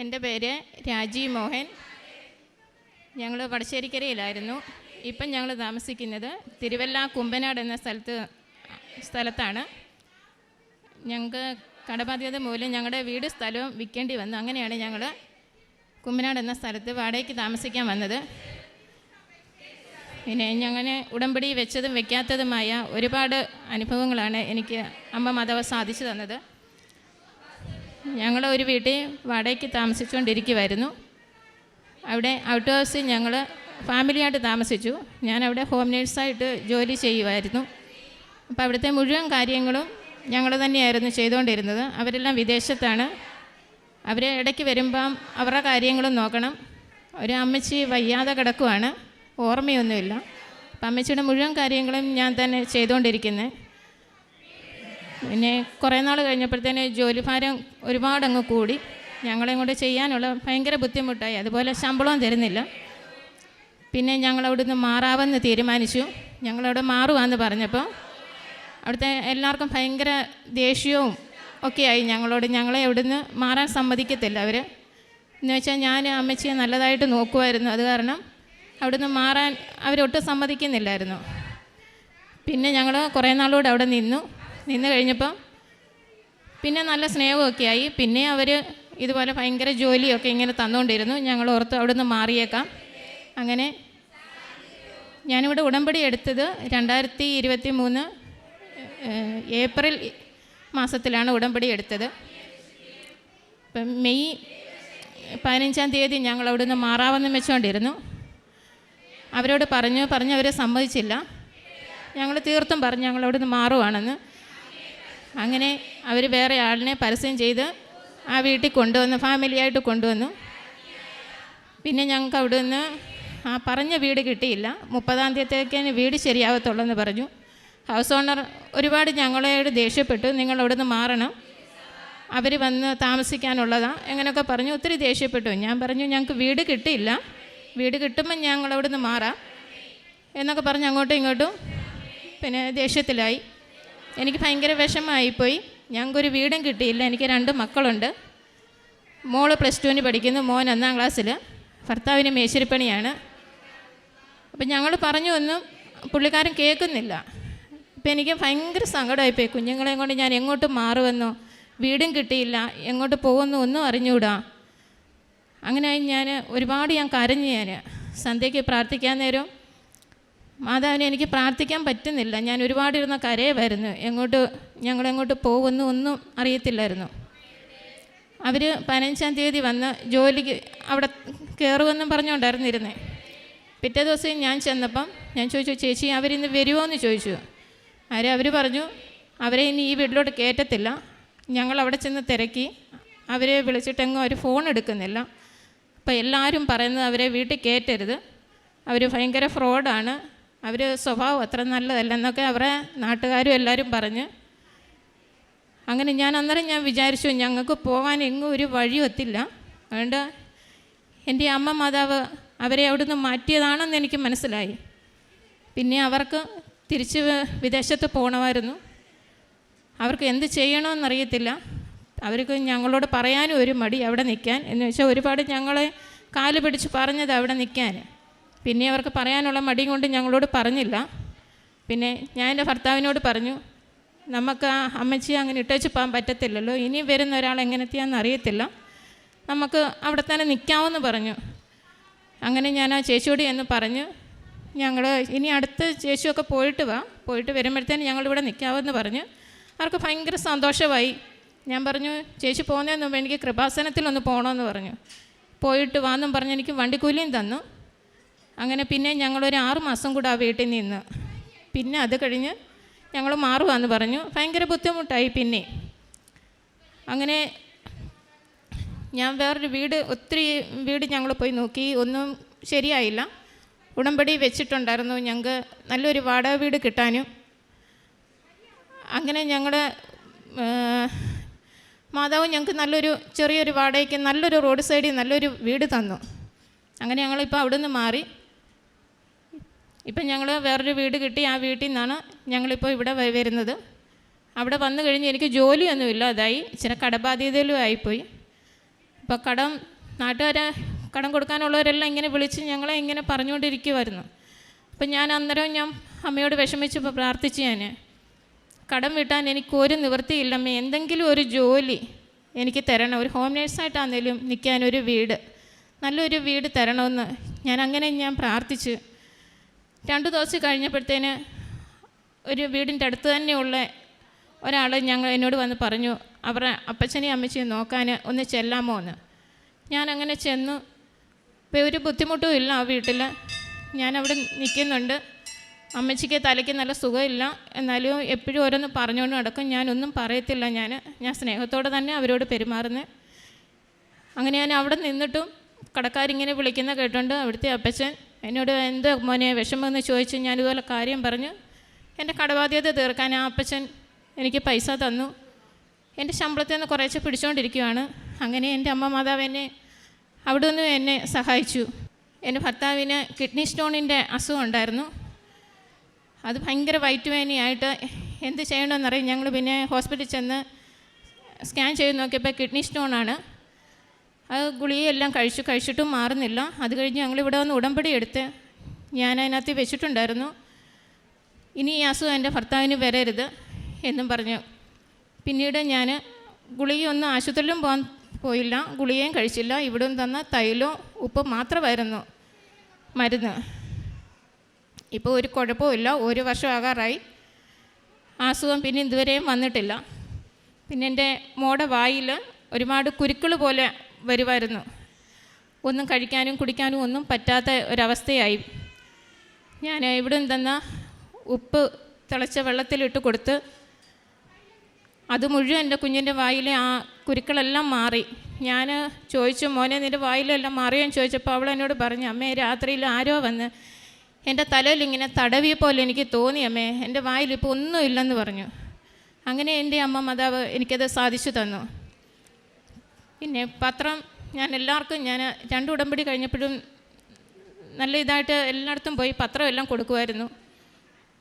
എന്റെ പേര് രാജീവ് മോഹൻ. ഞങ്ങൾ വടശ്ശേരിക്കരയിലായിരുന്നു ഇപ്പം ഞങ്ങൾ താമസിക്കുന്നത് തിരുവല്ല കുമ്പനാട് എന്ന സ്ഥലത്ത് സ്ഥലത്താണ്. ഞങ്ങൾക്ക് കടബാധ്യത മൂലം ഞങ്ങളുടെ വീട് സ്ഥലവും വിൽക്കേണ്ടി വന്നു. അങ്ങനെയാണ് ഞങ്ങൾ കുമ്പനാട് എന്ന സ്ഥലത്ത് വാടകയ്ക്ക് താമസിക്കാൻ വന്നത്. പിന്നെ ഞങ്ങനെ ഉടമ്പടി വെച്ചതും വെക്കാത്തതുമായ ഒരുപാട് അനുഭവങ്ങളാണ് എനിക്ക് അമ്മ മാതാവ് സാധിച്ചു തന്നത്. ഞങ്ങൾ ഒരു വീട്ടിൽ വാടകയ്ക്ക് താമസിച്ചുകൊണ്ടിരിക്കുമായിരുന്നു അവിടെ ഔട്ട് ഹൗസിൽ ഞങ്ങൾ ഫാമിലിയായിട്ട് താമസിച്ചു. ഞാൻ അവിടെ ഹോം നേഴ്സായിട്ട് ജോലി ചെയ്യുമായിരുന്നു അപ്പോൾ അവിടുത്തെ മുഴുവൻ കാര്യങ്ങളും ഞങ്ങൾ തന്നെയായിരുന്നു ചെയ്തുകൊണ്ടിരുന്നത്. അവരെല്ലാം വിദേശത്താണ്. അവർ ഇടയ്ക്ക് വരുമ്പം അവരുടെ കാര്യങ്ങളും നോക്കണം. ഒരു അമ്മച്ചി വയ്യാതെ കിടക്കുവാണ്. ഓർമ്മയൊന്നുമില്ല. അപ്പം അമ്മച്ചിയുടെ മുഴുവൻ കാര്യങ്ങളും ഞാൻ തന്നെ ചെയ്തുകൊണ്ടിരിക്കുന്നത് പിന്നെ കുറേ നാൾ കഴിഞ്ഞപ്പോഴത്തേന് ജോലിഭാരം ഒരുപാട് അങ്ങ് കൂടി. ഞങ്ങളെ കൊണ്ട് ചെയ്യാനുള്ള ഭയങ്കര ബുദ്ധിമുട്ടായി. അതുപോലെ ശമ്പളവും തരുന്നില്ല. പിന്നെ ഞങ്ങൾ അവിടുന്ന് മാറാമെന്ന് തീരുമാനിച്ചു. ഞങ്ങളവിടെ മാറുവാന്ന് പറഞ്ഞപ്പോൾ അവിടുത്തെ എല്ലാവർക്കും ഭയങ്കര ദേഷ്യവും ഒക്കെയായി. ഞങ്ങളോട് ഞങ്ങളെ അവിടുന്ന് മാറാൻ സമ്മതിക്കത്തില്ല അവർ എന്ന് വെച്ചാൽ ഞാൻ അമ്മച്ചിയെ നല്ലതായിട്ട് നോക്കുമായിരുന്നു. അത് കാരണം അവിടുന്ന് മാറാൻ അവരൊട്ടും സമ്മതിക്കുന്നില്ലായിരുന്നു. പിന്നെ ഞങ്ങൾ കുറേ നാളോട് അവിടെ നിന്നു. നിന്ന് കഴിഞ്ഞപ്പം പിന്നെ നല്ല സ്നേഹമൊക്കെ ആയി പിന്നെ അവർ ഇതുപോലെ ഭയങ്കര ജോലിയൊക്കെ ഇങ്ങനെ തന്നുകൊണ്ടിരുന്നു. ഞങ്ങൾ ഓർത്ത് അവിടുന്ന് മാറിയേക്കാം. അങ്ങനെ ഞാനിവിടെ ഉടമ്പടി എടുത്തത് രണ്ടായിരത്തി ഇരുപത്തി മൂന്ന് ഏപ്രിൽ മാസത്തിലാണ് ഉടമ്പടി എടുത്തത്. ഇപ്പം മെയ് പതിനഞ്ചാം തീയതി ഞങ്ങൾ അവിടുന്ന് മാറാമെന്ന് വെച്ചുകൊണ്ടിരുന്നു അവരോട് പറഞ്ഞു പറഞ്ഞു അവരെ സമ്മതിച്ചില്ല. ഞങ്ങൾ തീർത്തും പറഞ്ഞു ഞങ്ങൾ അവിടുന്ന് മാറുവാണെന്ന്. അങ്ങനെ അവർ വേറെ ആളിനെ പരസ്യം ചെയ്ത് ആ വീട്ടിൽ കൊണ്ടുവന്ന് ഫാമിലിയായിട്ട് കൊണ്ടുവന്നു. പിന്നെ ഞങ്ങൾക്ക് അവിടെ നിന്ന് ആ പറഞ്ഞ വീട് കിട്ടിയില്ല. മുപ്പതാം തീയതിത്തേക്കാണ് വീട് ശരിയാവത്തുള്ളൂ എന്ന് പറഞ്ഞു. ഹൗസ് ഓണർ ഒരുപാട് ഞങ്ങളോട് ദേഷ്യപ്പെട്ടു. നിങ്ങൾ അവിടുന്ന് മാറണം. അവർ വന്ന് താമസിക്കാനുള്ളതാ. എങ്ങനെയൊക്കെ പറഞ്ഞു. ഒത്തിരി ദേഷ്യപ്പെട്ടു. ഞാൻ പറഞ്ഞു ഞങ്ങൾക്ക് വീട് കിട്ടിയില്ല. വീട് കിട്ടുമ്പോൾ ഞങ്ങൾ അവിടുന്ന് മാറാം. എന്നൊക്കെ പറഞ്ഞ് അങ്ങോട്ടും ഇങ്ങോട്ടും പിന്നെ ദേഷ്യത്തിലായി. എനിക്ക് ഭയങ്കര വിഷമമായിപ്പോയി. ഞങ്ങൾക്കൊരു വീടും കിട്ടിയില്ല. എനിക്ക് രണ്ട് മക്കളുണ്ട്. മോൾ പ്ലസ് ടുവിന് പഠിക്കുന്നു. മോൻ ഒന്നാം ക്ലാസ്സിൽ ഭർത്താവിന് മേശരിപ്പണിയാണ്. അപ്പം ഞങ്ങൾ പറഞ്ഞു ഒന്നും പുള്ളിക്കാരൻ കേൾക്കുന്നില്ല. അപ്പം എനിക്ക് ഭയങ്കര സങ്കടമായിപ്പോയി. കുഞ്ഞുങ്ങളെയും കൊണ്ട് ഞാൻ എങ്ങോട്ട് മാറുമെന്നോ? വീടും കിട്ടിയില്ല. എങ്ങോട്ട് പോകുമെന്നോ ഒന്നും അറിഞ്ഞുകൂടാ അങ്ങനെ ഞാൻ ഒരുപാട് ഞാൻ കരഞ്ഞു ഞാൻ സന്ധ്യയ്ക്ക് പ്രാർത്ഥിക്കാൻ നേരം മാതാവിനെ എനിക്ക് പ്രാർത്ഥിക്കാൻ പറ്റുന്നില്ല. ഞാൻ ഒരുപാട് ഇരുന്ന വരുന്നു എങ്ങോട്ട് ഞങ്ങളെങ്ങോട്ട് പോകുന്നു ഒന്നും അറിയത്തില്ലായിരുന്നു. അവർ പതിനഞ്ചാം തീയതി വന്ന് ജോലിക്ക് അവിടെ കയറുമെന്നും പറഞ്ഞുകൊണ്ടായിരുന്നിരുന്നേ. പിറ്റേ ദിവസം ഞാൻ ചെന്നപ്പം ഞാൻ ചോദിച്ചു ചേച്ചി അവരിന്ന് വരുമോ എന്ന് ചോദിച്ചു. ആരെ അവർ പറഞ്ഞു അവരെ ഇനി ഈ വീട്ടിലോട്ട് കയറ്റത്തില്ല. ഞങ്ങൾ അവിടെ ചെന്ന് തിരക്കി. അവരെ വിളിച്ചിട്ടെങ്ങും അവർ ഫോൺ എടുക്കുന്നില്ല. അപ്പോൾ എല്ലാവരും പറയുന്നത് അവരെ വീട്ടിൽ കയറ്റരുത്. അവർ ഭയങ്കര ഫ്രോഡാണ് അവർ സ്വഭാവം അത്ര നല്ലതല്ലെന്നൊക്കെ അവരെ നാട്ടുകാരും എല്ലാവരും പറഞ്ഞ്. അങ്ങനെ ഞാൻ അന്നേരം ഞാൻ വിചാരിച്ചു ഞങ്ങൾക്ക് പോകാൻ എങ്ങും ഒരു വഴി ഒത്തില്ല അതുകൊണ്ട് എന്റെ അമ്മ മാതാവ് അവരെ അവിടുന്ന് മാറ്റിയതാണെന്ന് എനിക്ക് മനസ്സിലായി. പിന്നെ അവർക്ക് തിരിച്ച് വിദേശത്ത് പോകണമായിരുന്നു അവർക്ക് എന്ത് ചെയ്യണമെന്നറിയത്തില്ല അവർക്ക് ഞങ്ങളോട് പറയാനും ഒരു മടി അവിടെ നിൽക്കാൻ. എന്ന് വെച്ചാൽ ഒരുപാട് ഞങ്ങളെ കാൽ പിടിച്ച് പറഞ്ഞത് അവിടെ നിൽക്കാൻ. പിന്നെ അവർക്ക് പറയാനുള്ള മടി കൊണ്ട് ഞങ്ങളോട് പറഞ്ഞില്ല. പിന്നെ ഞാൻ എന്റെ ഭർത്താവിനോട് പറഞ്ഞു നമുക്ക് ആ അമ്മച്ചി അങ്ങനെ ഇട്ടേച്ച് പോകാൻ പറ്റത്തില്ലല്ലോ. ഇനി വരുന്ന ഒരാൾ എങ്ങനത്തെയാണെന്ന് അറിയത്തില്ല. നമുക്ക് അവിടെ തന്നെ നിൽക്കാമെന്ന് പറഞ്ഞു. അങ്ങനെ ഞാൻ ആ ചേച്ചിയോട് എന്ന് പറഞ്ഞു ഞങ്ങൾ ഇനി അടുത്ത ചേച്ചിയൊക്കെ പോയിട്ട് വാ. പോയിട്ട് വരുമ്പോഴത്തേന് ഞങ്ങളിവിടെ നിൽക്കാമെന്ന് പറഞ്ഞു. അവർക്ക് ഭയങ്കര സന്തോഷമായി. ഞാൻ പറഞ്ഞു ചേച്ചി പോകുന്നതിന് മുമ്പ് എനിക്ക് കൃപാസനത്തിലൊന്ന് പോകണമെന്ന് പറഞ്ഞു. പോയിട്ട് വാന്നും പറഞ്ഞ് എനിക്ക് വണ്ടിക്കൂലിയും തന്നു. അങ്ങനെ പിന്നെ ഞങ്ങളൊരു ആറ് മാസം കൂടെ ആ വീട്ടിൽ നിന്ന്. പിന്നെ അത് കഴിഞ്ഞ് ഞങ്ങൾ മാറുവാന്ന് പറഞ്ഞു. ഭയങ്കര ബുദ്ധിമുട്ടായി പിന്നെ. അങ്ങനെ ഞാൻ വേറൊരു വീട് ഒത്തിരി വീട് ഞങ്ങൾ പോയി നോക്കി. ഒന്നും ശരിയായില്ല. ഉടമ്പടി വെച്ചിട്ടുണ്ടായിരുന്നു. ഞങ്ങൾക്ക് നല്ലൊരു വാടക വീട് കിട്ടാനും. അങ്ങനെ ഞങ്ങളുടെ മാതാവ് ഞങ്ങൾക്ക് നല്ലൊരു ചെറിയൊരു വാടകയ്ക്ക് നല്ലൊരു റോഡ് സൈഡിൽ നല്ലൊരു വീട് തന്നു. അങ്ങനെ ഞങ്ങളിപ്പോൾ അവിടുന്ന് മാറി. ഇപ്പം ഞങ്ങൾ വേറൊരു വീട് കിട്ടി ആ വീട്ടിൽ നിന്നാണ് ഞങ്ങളിപ്പോൾ ഇവിടെ വരുന്നത്. അവിടെ വന്നു കഴിഞ്ഞ് എനിക്ക് ജോലിയൊന്നുമില്ല അതായി ഇച്ചിരി കടബാധ്യതയിലും ആയിപ്പോയി. അപ്പോൾ കടം നാട്ടുകാരെ കടം കൊടുക്കാനുള്ളവരെല്ലാം ഇങ്ങനെ വിളിച്ച് ഞങ്ങളെ ഇങ്ങനെ പറഞ്ഞുകൊണ്ടിരിക്കുമായിരുന്നു അപ്പം ഞാൻ അന്നേരം ഞാൻ അമ്മയോട് വിഷമിച്ചപ്പോൾ പ്രാർത്ഥിച്ചു ഞാൻ കടം വീട്ടാൻ എനിക്ക് ഒരു നിവൃത്തിയില്ലമ്മേ എന്തെങ്കിലും ഒരു ജോലി എനിക്ക് തരണം. ഒരു ഹോം നേഴ്സായിട്ടാണെങ്കിലും നിൽക്കാൻ ഒരു വീട് നല്ലൊരു വീട് തരണമെന്ന്. ഞാൻ അങ്ങനെ ഞാൻ പ്രാർത്ഥിച്ചു രണ്ട് ദിവസം കഴിഞ്ഞപ്പോഴത്തേന് ഒരു വീടിന്റെ അടുത്ത് തന്നെയുള്ള ഒരാൾ ഞങ്ങൾ എന്നോട് വന്ന് പറഞ്ഞു അവരുടെ അപ്പച്ചനെയും അമ്മച്ചെയും നോക്കാൻ ഒന്ന് ചെല്ലാമോ എന്ന്. ഞാൻ അങ്ങനെ ചെന്നു. ഇപ്പോൾ ഒരു ബുദ്ധിമുട്ടും ഇല്ല ആ വീട്ടിൽ. ഞാൻ അവിടെ നിൽക്കുന്നുണ്ട്. അമ്മച്ചിക്ക് തലയ്ക്ക് നല്ല സുഖമില്ല. എന്നാലും എപ്പോഴും ഓരോന്ന് പറഞ്ഞുകൊണ്ട് നടക്കും. ഞാനൊന്നും പറയത്തില്ല. ഞാൻ ഞാൻ സ്നേഹത്തോടെ തന്നെ അവരോട് പെരുമാറുന്നത് അങ്ങനെ ഞാൻ അവിടെ നിന്നിട്ടും കടക്കാരിങ്ങനെ വിളിക്കുന്ന കേട്ടുണ്ട് അവിടുത്തെ അപ്പച്ചൻ. എന്നോട് എന്ത് മോനെ വിഷമമെന്ന് ചോദിച്ച് ഞാനിതുപോലെ കാര്യം പറഞ്ഞു. എന്റെ കടബാധ്യത തീർക്കാൻ ആ അപ്പച്ചൻ എനിക്ക് പൈസ തന്നു. എന്റെ ശമ്പളത്തിൽ നിന്ന് കുറേശ്ശെ പിടിച്ചുകൊണ്ടിരിക്കുകയാണ് അങ്ങനെ എന്റെ അമ്മ മാതാവ് എന്നെ അവിടെ നിന്ന് എന്നെ സഹായിച്ചു. എന്റെ ഭർത്താവിന് കിഡ്നി സ്റ്റോണിന്റെ അസുഖം ഉണ്ടായിരുന്നു. അത് ഭയങ്കര വയറ്റ് വേദനയായിട്ട് എന്ത് ചെയ്യണമെന്നറിയാം ഞങ്ങൾ പിന്നെ ഹോസ്പിറ്റലിൽ ചെന്ന് സ്കാൻ ചെയ്ത് നോക്കിയപ്പോൾ കിഡ്നി സ്റ്റോണാണ്. അത് ഗുളികയെല്ലാം കഴിച്ചു കഴിച്ചിട്ടും മാറുന്നില്ല. അത് കഴിഞ്ഞ് ഞങ്ങളിവിടെ വന്ന് ഉടമ്പടി എടുത്ത് ഞാൻ അതിനകത്ത് വെച്ചിട്ടുണ്ടായിരുന്നു. ഇനി ഈ അസുഖം എന്റെ ഭർത്താവിന് വരരുത് എന്നും പറഞ്ഞു. പിന്നീട് ഞാൻ ഗുളികയൊന്നും ആശുപത്രിയിലും പോകാൻ പോയില്ല. ഗുളികയും കഴിച്ചില്ല. ഇവിടെ തന്ന തൈലോ ഉപ്പ് മാത്രമായിരുന്നു മരുന്ന്. ഇപ്പോൾ ഒരു കുഴപ്പമില്ല ഒരു വർഷം ആകാറായി. ആ അസുഖം പിന്നെ ഇതുവരെയും വന്നിട്ടില്ല. പിന്നെ എന്റെ മോടെ വായിൽ ഒരുപാട് കുരുക്കൾ പോലെ വരുമായിരുന്നു. ഒന്നും കഴിക്കാനും കുടിക്കാനും ഒന്നും പറ്റാത്ത ഒരവസ്ഥയായി. ഞാൻ ഇവിടെ തന്ന ഉപ്പ് തിളച്ച വെള്ളത്തിലിട്ട് കൊടുത്ത് അത് മുഴുവൻ എന്റെ കുഞ്ഞിന്റെ വായിലെ ആ കുരുക്കളെല്ലാം മാറി. ഞാൻ ചോദിച്ചു മോനെ നിന്റെ വായിലെല്ലാം മാറിയോന്ന് ചോദിച്ചപ്പോൾ അവൾ എന്നോട് പറഞ്ഞു അമ്മേ രാത്രിയിൽ ആരോ വന്ന് എന്റെ തലയിൽ ഇങ്ങനെ തടവിയ പോലെ എനിക്ക് തോന്നി അമ്മേ. എന്റെ വായിൽ ഇപ്പോൾ ഒന്നുമില്ലെന്ന് പറഞ്ഞു. അങ്ങനെ എന്റെ അമ്മ മാതാവ് എനിക്കത് സാധിച്ചു തന്നു. പിന്നെ പത്രം ഞാൻ എല്ലാവർക്കും ഞാൻ രണ്ട് ഉടമ്പടി കഴിഞ്ഞപ്പോഴും നല്ല ഇതായിട്ട് എല്ലായിടത്തും പോയി പത്രം എല്ലാം കൊടുക്കുമായിരുന്നു.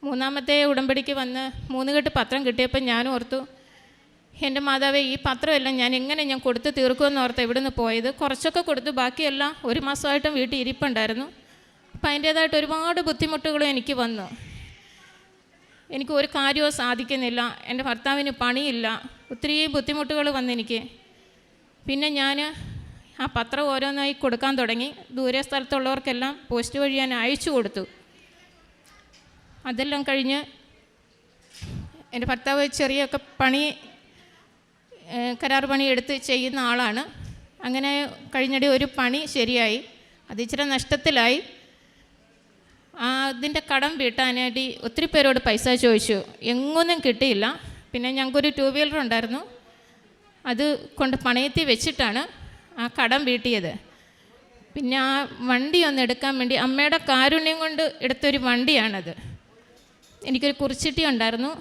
മൂന്നാമത്തെ ഉടമ്പടിക്ക് വന്ന് മൂന്ന് കെട്ട് പത്രം കിട്ടിയപ്പോൾ ഞാൻ ഓർത്തു എന്റെ മാതാവേ ഈ പത്രമെല്ലാം ഞാൻ എങ്ങനെ ഞാൻ കൊടുത്ത് തീർക്കുമെന്ന് ഓർത്ത് ഇവിടുന്ന് പോയത്? കുറച്ചൊക്കെ കൊടുത്തു ബാക്കിയെല്ലാം ഒരു മാസമായിട്ടും വീട്ടിൽ ഇരിപ്പുണ്ടായിരുന്നു. അപ്പം അതിന്റേതായിട്ട് ഒരുപാട് ബുദ്ധിമുട്ടുകളും എനിക്ക് വന്നു. എനിക്ക് ഒരു കാര്യവും സാധിക്കുന്നില്ല. എന്റെ ഭർത്താവിന് പണിയില്ല. ഒത്തിരി ബുദ്ധിമുട്ടുകൾ വന്നെനിക്ക്. പിന്നെ ഞാൻ ആ പത്രം ഓരോന്നായി കൊടുക്കാൻ തുടങ്ങി. ദൂരെ സ്ഥലത്തുള്ളവർക്കെല്ലാം പോസ്റ്റ് വഴി ഞാൻ അയച്ചു കൊടുത്തു. അതെല്ലാം കഴിഞ്ഞ് എന്റെ ഭർത്താവ് ചെറിയൊക്കെ പണി കരാർ പണി എടുത്ത് ചെയ്യുന്ന ആളാണ്. അങ്ങനെ കഴിഞ്ഞിടെ ഒരു പണി ശരിയായി. അത് ഇച്ചിരി നഷ്ടത്തിലായി. അതിന്റെ കടം വീട്ടാനായിട്ട് ഒത്തിരി പേരോട് പൈസ ചോദിച്ചു. എങ്ങൊന്നും കിട്ടിയില്ല. പിന്നെ ഞങ്ങൾക്കൊരു ടൂ വീലർ ഉണ്ടായിരുന്നു. അത് കൊണ്ട് പണയത്തിൽ വെച്ചിട്ടാണ് ആ കടം വീട്ടിയത്. പിന്നെ ആ വണ്ടി ഒന്ന് എടുക്കാൻ വേണ്ടി അമ്മയുടെ കാരുണ്യം കൊണ്ട് എടുത്തൊരു വണ്ടിയാണത്. എനിക്കൊരു കുറിച്ചിട്ടി ഉണ്ടായിരുന്നു.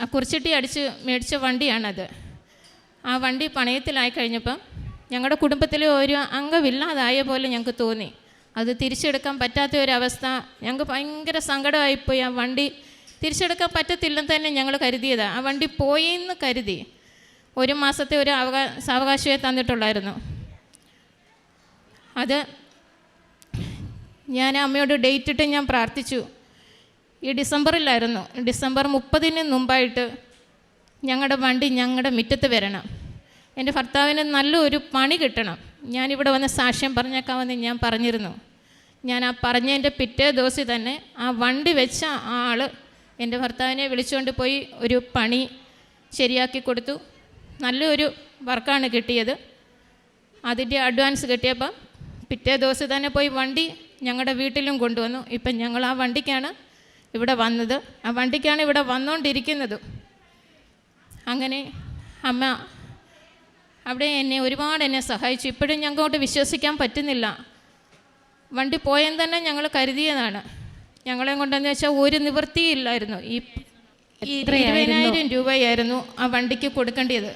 ആ കുറിച്ചിട്ടി അടിച്ച് മേടിച്ച വണ്ടിയാണത്. ആ വണ്ടി പണയത്തിലായി കഴിഞ്ഞപ്പം ഞങ്ങളുടെ കുടുംബത്തിലെ ഒരു അംഗമില്ലാതായ പോലെ ഞങ്ങൾക്ക് തോന്നി. അത് തിരിച്ചെടുക്കാൻ പറ്റാത്ത ഒരവസ്ഥ ഞങ്ങൾക്ക് ഭയങ്കര സങ്കടമായിപ്പോയി ആ വണ്ടി തിരിച്ചെടുക്കാൻ പറ്റത്തില്ലെന്ന് തന്നെ ഞങ്ങൾ കരുതിയതാണ് ആ വണ്ടി പോയെന്ന് കരുതി. ഒരു മാസത്തെ ഒരു അവകാ അവകാശമേ തന്നിട്ടുള്ളായിരുന്നു. അത് ഞാൻ അമ്മയോട് ഡേറ്റ് ഇട്ട് ഞാൻ പ്രാർത്ഥിച്ചു. ഈ ഡിസംബറിലായിരുന്നു. ഡിസംബർ മുപ്പതിന് മുമ്പായിട്ട് ഞങ്ങളുടെ വണ്ടി ഞങ്ങളുടെ മുറ്റത്ത് വരണം. എന്റെ ഭർത്താവിന് നല്ലൊരു പണി കിട്ടണം. ഞാനിവിടെ വന്ന് സാക്ഷ്യം പറഞ്ഞേക്കാമെന്ന് ഞാൻ പറഞ്ഞിരുന്നു. ഞാൻ ആ പറഞ്ഞതിന്റെ പിറ്റേ ദിവസം തന്നെ ആ വണ്ടി വെച്ച ആ ആൾ എന്റെ ഭർത്താവിനെ വിളിച്ചുകൊണ്ട് പോയി ഒരു പണി ശരിയാക്കി കൊടുത്തു. നല്ലൊരു വർക്കാണ് കിട്ടിയത്. അതിന്റെ അഡ്വാൻസ് കിട്ടിയപ്പം പിറ്റേ ദിവസം തന്നെ പോയി വണ്ടി ഞങ്ങളുടെ വീട്ടിലും കൊണ്ടുവന്നു. ഇപ്പം ഞങ്ങൾ ആ വണ്ടിക്കാണ് ഇവിടെ വന്നത്. ആ വണ്ടിക്കാണ് ഇവിടെ വന്നുകൊണ്ടിരിക്കുന്നത് അങ്ങനെ അമ്മ അവിടെ എന്നെ ഒരുപാട് എന്നെ സഹായിച്ചു. ഇപ്പോഴും ഞങ്ങൾക്കോട്ട് വിശ്വസിക്കാൻ പറ്റുന്നില്ല. വണ്ടി പോയെന്ന് തന്നെ ഞങ്ങൾ കരുതിയതാണ്. ഞങ്ങളെ കൊണ്ടെന്ന് വെച്ചാൽ ഒരു നിവൃത്തിയില്ലായിരുന്നു ഈ ഇരുപതിനായിരം രൂപയായിരുന്നു ആ വണ്ടിക്ക് കൊടുക്കേണ്ടത്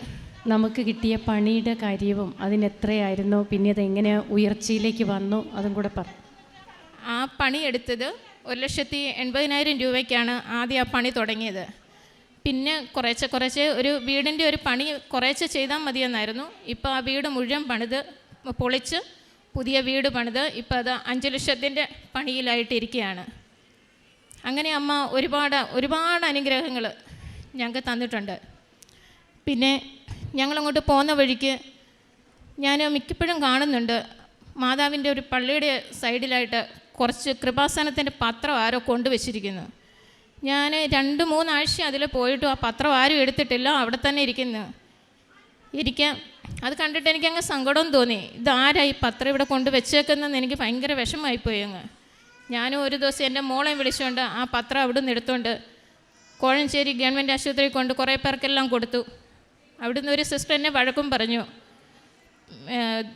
നമുക്ക് കിട്ടിയ പണിയുടെ കാര്യവും അതിനെത്രയായിരുന്നു? പിന്നെ അത് എങ്ങനെ ഉയർച്ചയിലേക്ക് വന്നു? അതും കൂടെ പറ. ആ പണി എടുത്തത് ഒരു ലക്ഷത്തി എൺപതിനായിരം രൂപയ്ക്കാണ് ആദ്യം ആ പണി തുടങ്ങിയത്. പിന്നെ കുറേശ്ശെ കുറേശ്ശെ ഒരു വീടിന്റെ ഒരു പണി കുറേശ്ശെ ചെയ്താൽ മതിയെന്നായിരുന്നു. ഇപ്പോൾ ആ വീട് മുഴുവൻ പണിത് പൊളിച്ച് പുതിയ വീട് പണിത് ഇപ്പോൾ അത് അഞ്ച് ലക്ഷത്തിന്റെ പണിയിലായിട്ടിരിക്കുകയാണ്. അങ്ങനെ അമ്മ ഒരുപാട് ഒരുപാട് അനുഗ്രഹങ്ങൾ ഞങ്ങൾക്ക് തന്നിട്ടുണ്ട്. പിന്നെ ഞങ്ങളങ്ങോട്ട് പോകുന്ന വഴിക്ക് ഞാൻ മിക്കപ്പോഴും കാണുന്നുണ്ട് മാതാവിന്റെ ഒരു പള്ളിയുടെ സൈഡിലായിട്ട് കുറച്ച് കൃപാസനത്തിന്റെ പത്രം ആരോ കൊണ്ടുവച്ചിരിക്കുന്നു. ഞാൻ രണ്ട് മൂന്നാഴ്ച അതിൽ പോയിട്ടും ആ പത്രം ആരും എടുത്തിട്ടില്ല അവിടെ തന്നെ ഇരിക്കുന്നു. ഇരിക്കാം അത് കണ്ടിട്ട് എനിക്ക് അങ്ങ് സങ്കടം തോന്നി. ഇതാരാ ഈ പത്രം ഇവിടെ കൊണ്ട് വെച്ചേക്കുന്നതെന്ന് എനിക്ക് ഭയങ്കര വിഷമമായിപ്പോയി അങ്ങ്. ഞാനും ഒരു ദിവസം എന്റെ മോളെ വിളിച്ചുകൊണ്ട് ആ പത്രം അവിടെ നിന്ന് എടുത്തുകൊണ്ട് കോഴഞ്ചേരി ഗവൺമെന്റ് ആശുപത്രി കൊണ്ട് കുറേ പേർക്കെല്ലാം കൊടുത്തു. അവിടുന്ന് ഒരു സിസ്റ്റർ എന്നെ വഴക്കും പറഞ്ഞു.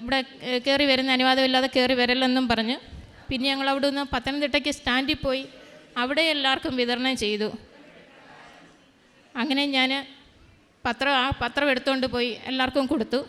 ഇവിടെ കയറി വരുന്ന അനുവാദമില്ലാതെ കയറി വരല്ലെന്നും പറഞ്ഞു. പിന്നെ ഞങ്ങൾ അവിടെ നിന്ന് പത്തനംതിട്ടയ്ക്ക് സ്റ്റാൻഡിൽ പോയി അവിടെ എല്ലാവർക്കും വിതരണം ചെയ്തു. അങ്ങനെ ഞാൻ പത്രം ആ പത്രം എടുത്തുകൊണ്ട് പോയി എല്ലാവർക്കും കൊടുത്തു.